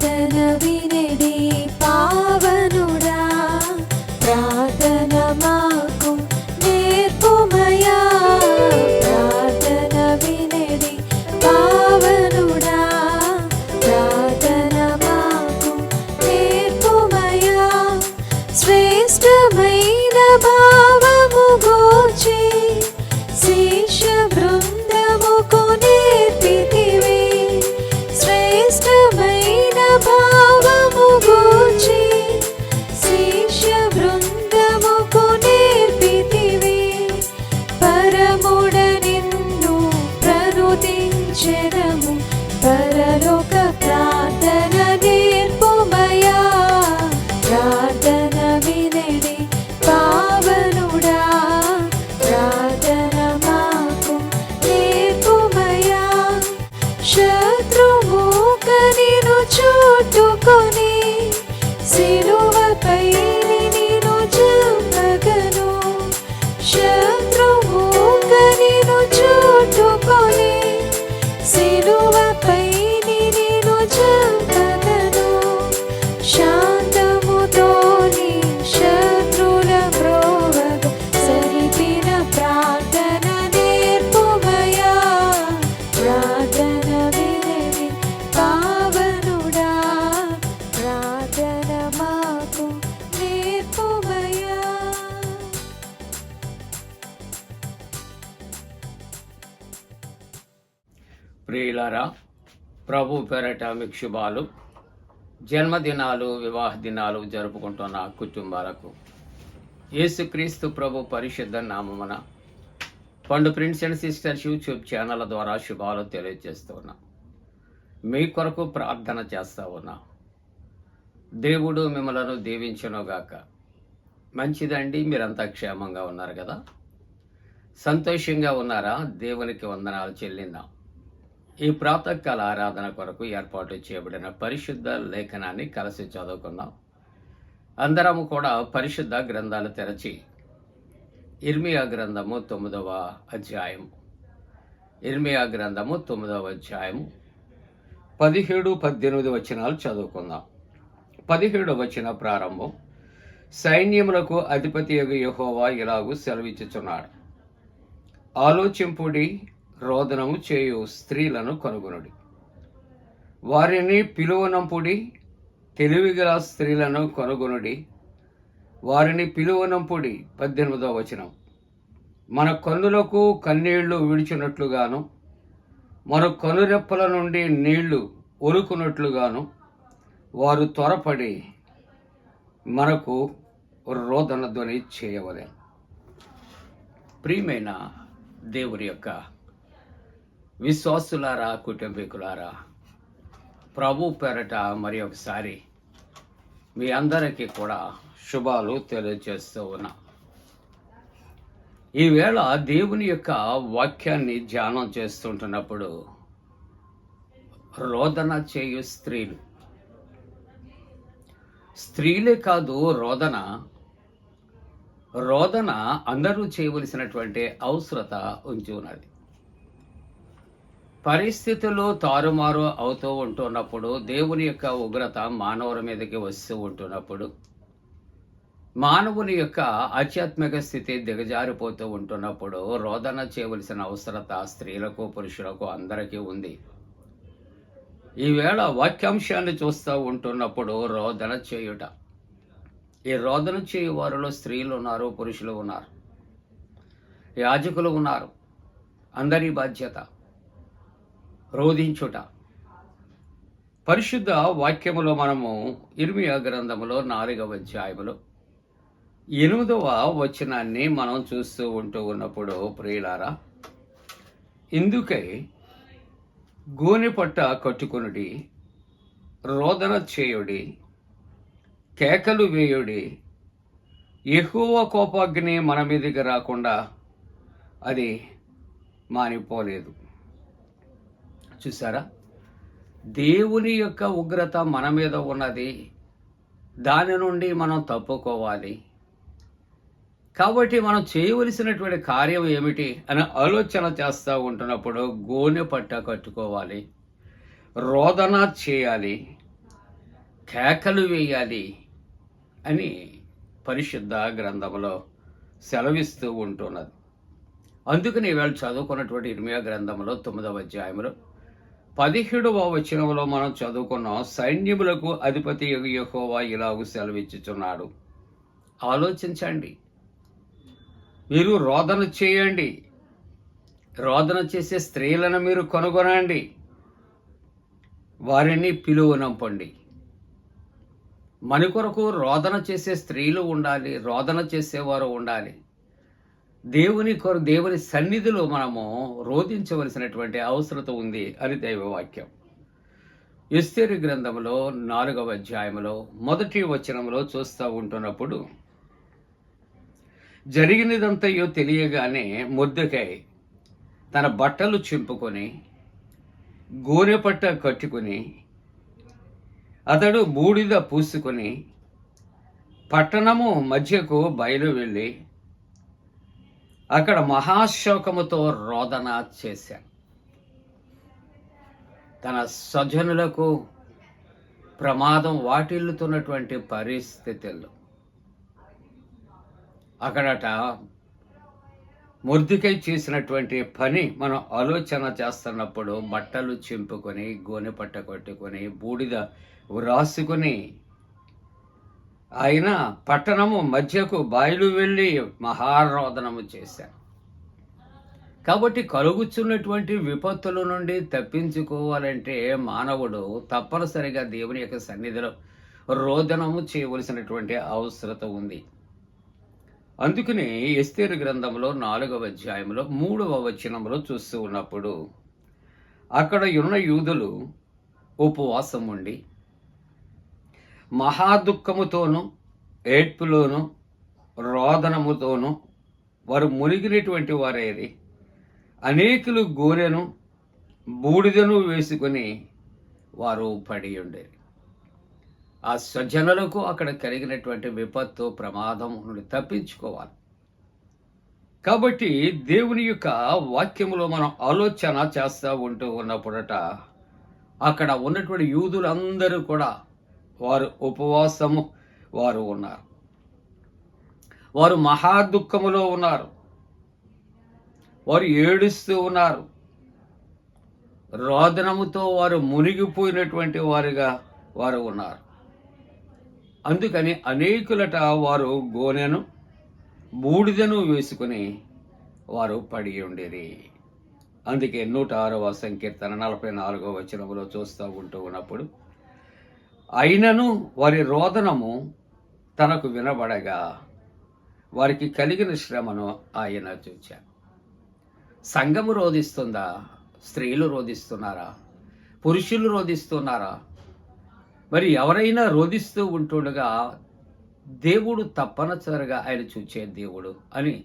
ప్రార్థన వినడి పావనుడా ప్రార్థన మాకు ప్రియులరా ప్రభు పేరట మీకు శుభాలు. జన్మదినాలు వివాహ దినాలు జరుపుకుంటున్న కుటుంబాలకు యేసుక్రీస్తు ప్రభు పరిశుద్ధ నామమున Pandu prince and sisters YouTube channel ద్వారా శుభాలు తెలియజేస్తూ ఉన్నా మీ కొరకు ప్రార్థన చేస్తా ఉన్నా. దేవుడు మిమ్మలను దీవించనుగాక. మంచిదండి మీరంతా క్షేమంగా ఉన్నారు కదా? సంతోషంగా ఉన్నారా? దేవునికి వందనాలు చెల్లిందాం. ఈ ప్రాతకాల ఆరాధన కొరకు ఏర్పాటు చేయబడిన పరిశుద్ధ లేఖనాన్ని కలిసి చదువుకుందాం. అందరము కూడా పరిశుద్ధ గ్రంథాలు తెరచి ఇర్మియా గ్రంథము తొమ్మిదవ అధ్యాయం ఇర్మియా గ్రంథము తొమ్మిదవ అధ్యాయము పదిహేడు పద్దెనిమిది వచనాలు చదువుకుందాం. పదిహేడు వచన ప్రారంభం. సైన్యములకు అధిపతి యహోవా ఇలాగూ సెలవిచ్చుచున్నాడు. ఆలోచింపుడి రోదనము చేయు స్త్రీలను కనుగొనుడి. వారిని పిలువనంపుడి తెలివిగల స్త్రీలను కనుగొనుడి. వారిని పిలువనంపుడి. పద్దెనిమిదవ వచనం. మన కన్నులకు కన్నీళ్ళు విడిచినట్లుగాను మన కనురెప్పల నుండి నీళ్ళు ఒలుకున్నట్లుగాను వారు త్వరపడి మనకు రోదన ధ్వని చేయవలే ప్రియమైన దేవుని యొక్క విశ్వాసులారా కుటుంబీకులారా ప్రభు పేరట మరి ఒకసారి మీ అందరికీ కూడా శుభాలు తెలియజేస్తూ ఉన్నా. ఈవేళ దేవుని యొక్క వాక్యాన్ని ధ్యానం చేస్తుంటున్నప్పుడు రోదన చేయు స్త్రీలు. స్త్రీలే కాదు రోదన. రోదన అందరూ చేయవలసినటువంటి అవసరత ఉంచి ఉన్నది. పరిస్థితులు తారుమారు అవుతూ ఉంటున్నప్పుడు దేవుని యొక్క ఉగ్రత మానవుల మీదకి వస్తూ ఉంటున్నప్పుడు మానవుని యొక్క ఆధ్యాత్మిక స్థితి దిగజారిపోతూ ఉంటున్నప్పుడు రోదన చేయవలసిన అవసరత స్త్రీలకు పురుషులకు అందరికీ ఉంది. ఈవేళ వాక్యాంశాన్ని చూస్తూ ఉంటున్నప్పుడు రోదన చేయుట. ఈ రోదన చేయు వారిలో స్త్రీలు ఉన్నారు పురుషులు ఉన్నారు. యాజకులు ఉన్నారు. అందరి బాధ్యత. రోధించుట. పరిశుద్ధ వాక్యములో మనము ఇర్మియా గ్రంథములో నాలుగవ అధ్యాయములో ఎనిమిదవ వచనాన్ని మనం చూస్తూ ఉంటూ ఉన్నప్పుడు ప్రియులారా ఇందుకై గోనెపట్ట కట్టుకొనుడి రోదన చేయుడి కేకలు వేయుడి ఎక్కువ కోపాగ్ని మన మీదకి రాకుండా అది మానిపోలేదు. చూసారా దేవుని యొక్క ఉగ్రత మన మీద ఉన్నది. దాని నుండి మనం తప్పుకోవాలి. కాబట్టి మనం చేయవలసినటువంటి కార్యం ఏమిటి అని ఆలోచన చేస్తూ ఉంటున్నప్పుడు గోనె పట్ట కట్టుకోవాలి. రోదన చేయాలి. కేకలు వేయాలి అని పరిశుద్ధ గ్రంథంలో సెలవిస్తూ ఉంటున్నది. అందుకని ఈవేళ చదువుకున్నటువంటి ఇర్మియా గ్రంథంలో తొమ్మిదవ అధ్యాయంలో పదిహేడవ వచనంలో మనం చదువుకున్నాం సైన్యములకు అధిపతి యహోవా ఇలాగు సెలవిచ్చుచున్నాడు. ఆలోచించండి. మీరు రోదన చేయండి. రోదన చేసే స్త్రీలను మీరు కనుగొనండి. వారిని పిలువనంపండి మన కొరకు రోదన చేసే స్త్రీలు ఉండాలి రోదన చేసేవారు ఉండాలి. దేవుని కొర దేవుని సన్నిధిలో మనము రోధించవలసినటువంటి అవసరత ఉంది అని దైవవాక్యం. ఎస్తేరు గ్రంథంలో నాలుగవ అధ్యాయంలో మొదటి వచనంలో చూస్తూ ఉంటున్నప్పుడు జరిగినదంతయో తెలియగానే ముద్దకై తన బట్టలు చింపుకొని గోనెపట్ట కట్టుకుని అతడు బూడిద పూసుకొని పట్టణము మధ్యకు బయలు వెళ్ళి అక్కడ మహాశోకముతో రోదన చేశాను తన స్వజనులకు ప్రమాదం వాటిల్లుతున్నటువంటి పరిస్థితుల్లో అక్కడట ముర్దికై చేసినటువంటి పని మనం ఆలోచన చేస్తున్నప్పుడు బట్టలు చింపుకొని గోనె పట్ట కొట్టుకొని బూడిద వ్రాసుకొని ఆయన పట్టణము మధ్యకు బయలు వెళ్ళి మహారోదనము చేశారు. కాబట్టి కలుగుచున్నటువంటి విపత్తుల నుండి తప్పించుకోవాలంటే మానవుడు తప్పనిసరిగా దేవుని యొక్క సన్నిధిలో రోదనము చేయవలసినటువంటి అవసరత ఉంది. అందుకని ఎస్తేరు గ్రంథంలో నాలుగవ అధ్యాయంలో మూడవ వచనంలో చూస్తూ ఉన్నప్పుడు అక్కడ ఉన్న యూదులు ఉపవాసం ఉండి మహాదుఖముతోనూ ఏడ్పులోను రోదనముతోనూ వారు మునిగినటువంటి వారేది. అనేకులు గోరెను బూడిదను వేసుకొని వారు పడి ఉండేది. ఆ స్వజనులకు అక్కడ కలిగినటువంటి విపత్తు ప్రమాదం నుండి తప్పించుకోవాలి. కాబట్టి దేవుని యొక్క వాక్యములో మనం ఆలోచన చేస్తూ ఉంటూ ఉన్నప్పుడట అక్కడ ఉన్నటువంటి యూదులందరూ కూడా వారు ఉపవాసము వారు ఉన్నారు. వారు మహా దుఃఖములో ఉన్నారు. వారు ఏడుస్తూ ఉన్నారు. రోదనముతో వారు మునిగిపోయినటువంటి వారుగా వారు ఉన్నారు. అందుకని అనేకులట వారు గోనెను బూడిదను వేసుకుని వారు పడి ఉండేది. అందుకే నూట ఆరవ సంకీర్తన నలభై నాలుగవ వచనములో చూస్తూ ఉంటూ ఉన్నప్పుడు అయినను వారి రోదనము తనకు వినబడగా వారికి కలిగిన శ్రమను ఆయన చూచాను సంఘము రోధిస్తుందా? స్త్రీలు రోధిస్తున్నారా? పురుషులు రోధిస్తున్నారా? మరి ఎవరైనా రోధిస్తూ ఉంటుండగా దేవుడు తప్పనిసరిగా ఆయన చూచే దేవుడు అని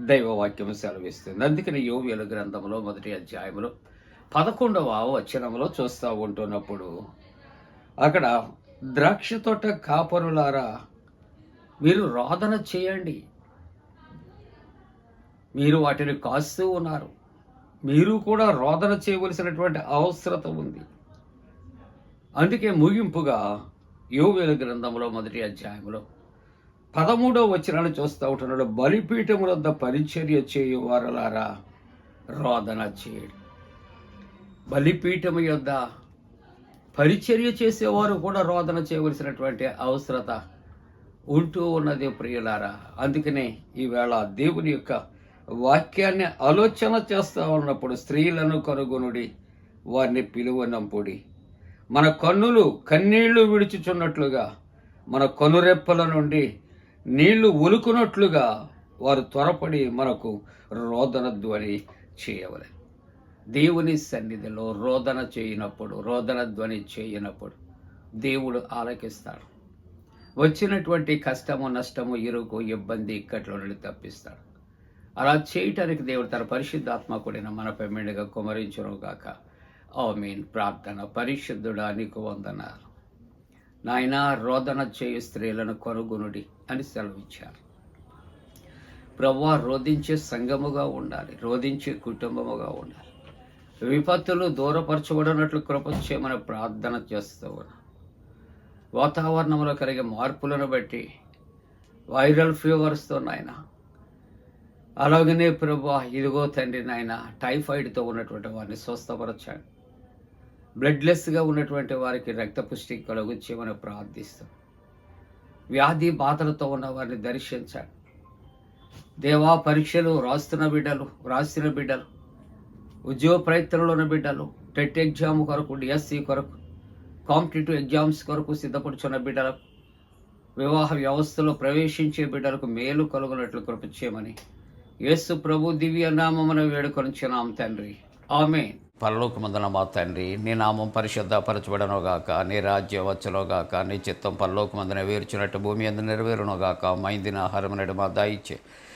దైవవాక్యం సెలవిస్తుంది. అందుకని యోవ్యుల గ్రంథంలో మొదటి అధ్యాయంలో పదకొండవ వచనంలో చూస్తూ ఉంటున్నప్పుడు అక్కడ ద్రాక్ష తోట కాపరులారా మీరు రోదన చేయండి. మీరు వాటిని కాస్తూ ఉన్నారు. మీరు కూడా రోదన చేయవలసినటువంటి అవసరత ఉంది. అందుకే ముగింపుగా యోవేల గ్రంథంలో మొదటి అధ్యాయంలో పదమూడవ వచనాన్ని చూస్తూ ఉంటున్నాడు. బలిపీఠము వద్ద పరిచర్య చేయు వారలారా రోదన చేయడు. బలిపీఠము యొద్ద పరిచర్య చేసేవారు కూడా రోదన చేయవలసినటువంటి అవసరత ఉంటూ ఉన్నది ప్రియులారా. అందుకనే ఈవేళ దేవుని యొక్క వాక్యాన్ని ఆలోచన చేస్తూ ఉన్నప్పుడు స్త్రీలను కనుగొనుడి వారిని పిలువనంపుడి. మన కన్నులు కన్నీళ్ళు విడుచుచున్నట్లుగా మన కనురెప్పల నుండి నీళ్ళు ఉలుకున్నట్లుగా వారు త్వరపడి మనకు రోదన ధ్వని చేయవలేదు దేవుని సన్నిధిలో రోదన చేయనప్పుడు రోదన ధ్వని చేయనప్పుడు దేవుడు ఆలకిస్తాడు. వచ్చినటువంటి కష్టము నష్టము ఇరుకు ఇబ్బంది ఇక్కట్లో నుండి తప్పిస్తాడు. అలా చేయటానికి దేవుడు తన పరిశుద్ధాత్మ కూడిన మన పెమ్మిడిగా కుమరించను గాక. ఓ మీన్ ప్రార్థన. పరిశుద్ధుడా నీకు వందనాలు. నాయన రోదన చేయు స్త్రీలను కొనుగునుడి అని సెలవిచ్చారు. ప్రవ్వా రోధించే సంఘముగా ఉండాలి. రోధించే కుటుంబముగా ఉండాలి. విపత్తులు దూరపరచబడినట్లు కృప చేయమని ప్రార్థన చేస్తూ ఉన్నాం వాతావరణంలో కలిగే మార్పులను బట్టి వైరల్ ఫీవర్స్తో నాయన. అలాగనే ప్రభు ఇదిగో తండ్రి నాయన టైఫాయిడ్తో ఉన్నటువంటి వారిని స్వస్థపరచండి. బ్లడ్లెస్గా ఉన్నటువంటి వారికి రక్తపుష్టి కలుగు మనం ప్రార్థిస్తాం. వ్యాధి బాధలతో ఉన్న వారిని దర్శించండి. దేవా పరీక్షలు రాస్తున్న బిడ్డలు రాసిన బిడ్డలు ఉద్యోగ ప్రయత్నంలో ఉన్న బిడ్డలు టెట్ ఎగ్జామ్ కొరకు డిఎస్సి కొరకు కాంపిటేటివ్ ఎగ్జామ్స్ కొరకు సిద్ధపడుచున్న బిడ్డలకు వివాహ వ్యవస్థలో ప్రవేశించే బిడ్డలకు మేలు కలుగునట్లు కృప యేసు ప్రభు దివ్య నామమున వేడుకొనిచున్నాం తండ్రి. ఆమె పరలోకమందున మా తండ్రి నీ నామం పరిశుద్ధపరచబడను గాక నీ రాజ్యం వచ్చును గాక నీ చిత్తం పరలోకమందున వేర్చినట్టు భూమి అందు నెరవేరునుగాక మైందిన ఆహారం నడు మా దాయిచ్చే